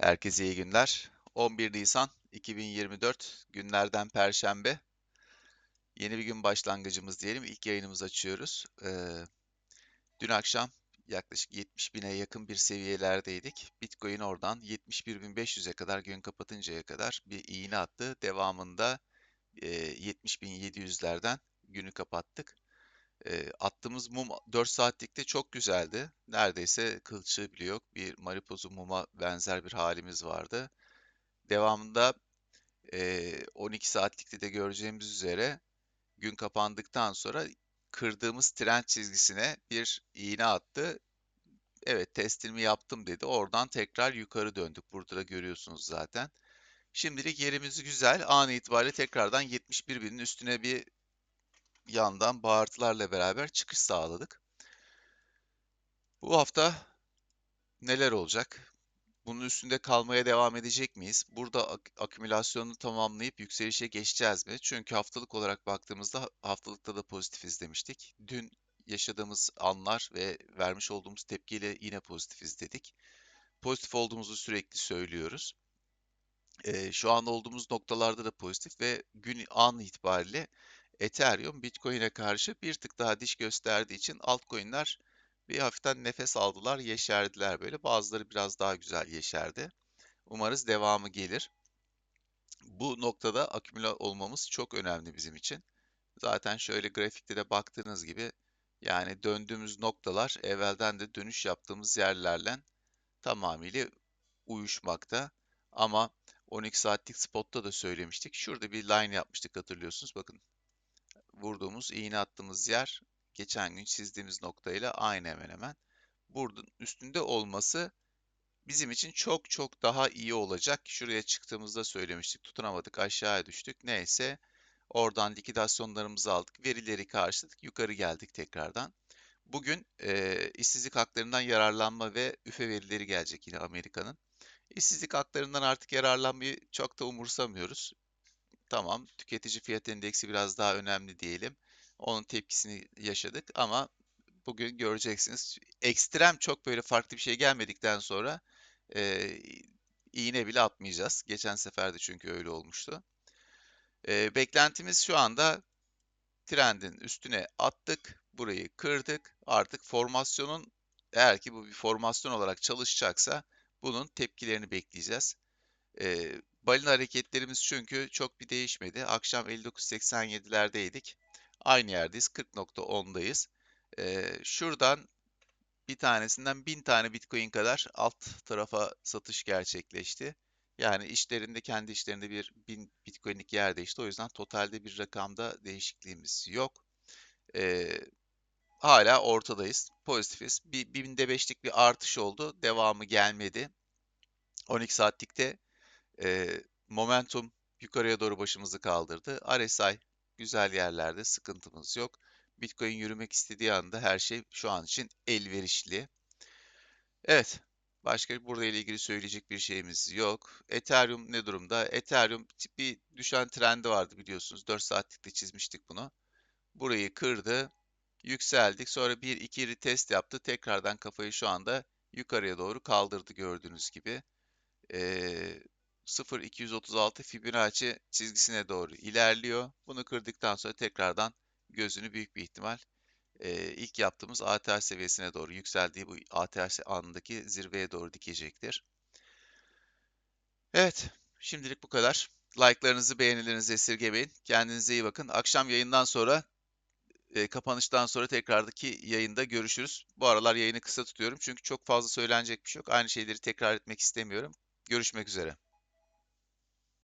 Herkese iyi günler. 11 Nisan 2024 günlerden Perşembe. Yeni bir gün başlangıcımız diyelim. İlk yayınımızı açıyoruz. Ee, dün akşam yaklaşık 70 bine yakın bir seviyelerdeydik. Bitcoin oradan 71.500'e kadar gün kapatıncaya kadar bir iğne attı. Devamında e, 70.700'lerden günü kapattık. E, attığımız mum 4 saatlikte çok güzeldi. Neredeyse kılçığı bile yok. Bir maripozu muma benzer bir halimiz vardı. Devamında e, 12 saatlikte de göreceğimiz üzere gün kapandıktan sonra kırdığımız trend çizgisine bir iğne attı. Evet testimi yaptım dedi. Oradan tekrar yukarı döndük. Burada da görüyorsunuz zaten. Şimdilik yerimiz güzel. An itibariyle tekrardan 71 binin üstüne bir yandan bağırtılarla beraber çıkış sağladık. Bu hafta neler olacak? Bunun üstünde kalmaya devam edecek miyiz? Burada ak akümülasyonu tamamlayıp yükselişe geçeceğiz mi? Çünkü haftalık olarak baktığımızda haftalıkta da pozitifiz demiştik. Dün yaşadığımız anlar ve vermiş olduğumuz tepkiyle yine pozitifiz dedik. Pozitif olduğumuzu sürekli söylüyoruz. Ee, şu an olduğumuz noktalarda da pozitif ve gün an itibariyle Ethereum Bitcoin'e karşı bir tık daha diş gösterdiği için altcoin'ler bir hafiften nefes aldılar, yeşerdiler böyle. Bazıları biraz daha güzel yeşerdi. Umarız devamı gelir. Bu noktada akümüle olmamız çok önemli bizim için. Zaten şöyle grafikte de baktığınız gibi yani döndüğümüz noktalar evvelden de dönüş yaptığımız yerlerle tamamıyla uyuşmakta. Ama 12 saatlik spotta da söylemiştik. Şurada bir line yapmıştık hatırlıyorsunuz. Bakın vurduğumuz, iğne attığımız yer geçen gün çizdiğimiz noktayla aynı hemen hemen. Buradan üstünde olması bizim için çok çok daha iyi olacak. Şuraya çıktığımızda söylemiştik. Tutunamadık, aşağıya düştük. Neyse oradan likidasyonlarımızı aldık. Verileri karşıladık. Yukarı geldik tekrardan. Bugün e, işsizlik haklarından yararlanma ve üfe verileri gelecek yine Amerika'nın. İşsizlik haklarından artık yararlanmayı çok da umursamıyoruz. Tamam, tüketici fiyat endeksi biraz daha önemli diyelim. Onun tepkisini yaşadık ama bugün göreceksiniz. Ekstrem çok böyle farklı bir şey gelmedikten sonra e, iğne bile atmayacağız. Geçen sefer de çünkü öyle olmuştu. E, beklentimiz şu anda trendin üstüne attık. Burayı kırdık. Artık formasyonun eğer ki bu bir formasyon olarak çalışacaksa bunun tepkilerini bekleyeceğiz. E, balina hareketlerimiz çünkü çok bir değişmedi. Akşam 59.87'lerdeydik. Aynı yerdeyiz. 40.10'dayız. Ee, şuradan bir tanesinden 1000 tane Bitcoin kadar alt tarafa satış gerçekleşti. Yani işlerinde kendi işlerinde bir 1000 Bitcoin'lik yer değişti. O yüzden totalde bir rakamda değişikliğimiz yok. Ee, hala ortadayız. Pozitifiz. Bir binde beşlik bir artış oldu. Devamı gelmedi. 12 saatlikte e, momentum yukarıya doğru başımızı kaldırdı. RSI güzel yerlerde sıkıntımız yok. Bitcoin yürümek istediği anda her şey şu an için elverişli. Evet, başka burada ile ilgili söyleyecek bir şeyimiz yok. Ethereum ne durumda? Ethereum bir düşen trendi vardı biliyorsunuz. 4 saatlikte çizmiştik bunu. Burayı kırdı. Yükseldik. Sonra bir iki retest yaptı. Tekrardan kafayı şu anda yukarıya doğru kaldırdı gördüğünüz gibi. Ee, 0.236 Fibonacci çizgisine doğru ilerliyor. Bunu kırdıktan sonra tekrardan gözünü büyük bir ihtimal e, ilk yaptığımız ATH seviyesine doğru yükseldiği bu ATH anındaki zirveye doğru dikecektir. Evet, şimdilik bu kadar. Like'larınızı, beğenilerinizi esirgemeyin. Kendinize iyi bakın. Akşam yayından sonra, e, kapanıştan sonra tekradaki yayında görüşürüz. Bu aralar yayını kısa tutuyorum çünkü çok fazla söylenecek bir şey yok. Aynı şeyleri tekrar etmek istemiyorum. Görüşmek üzere.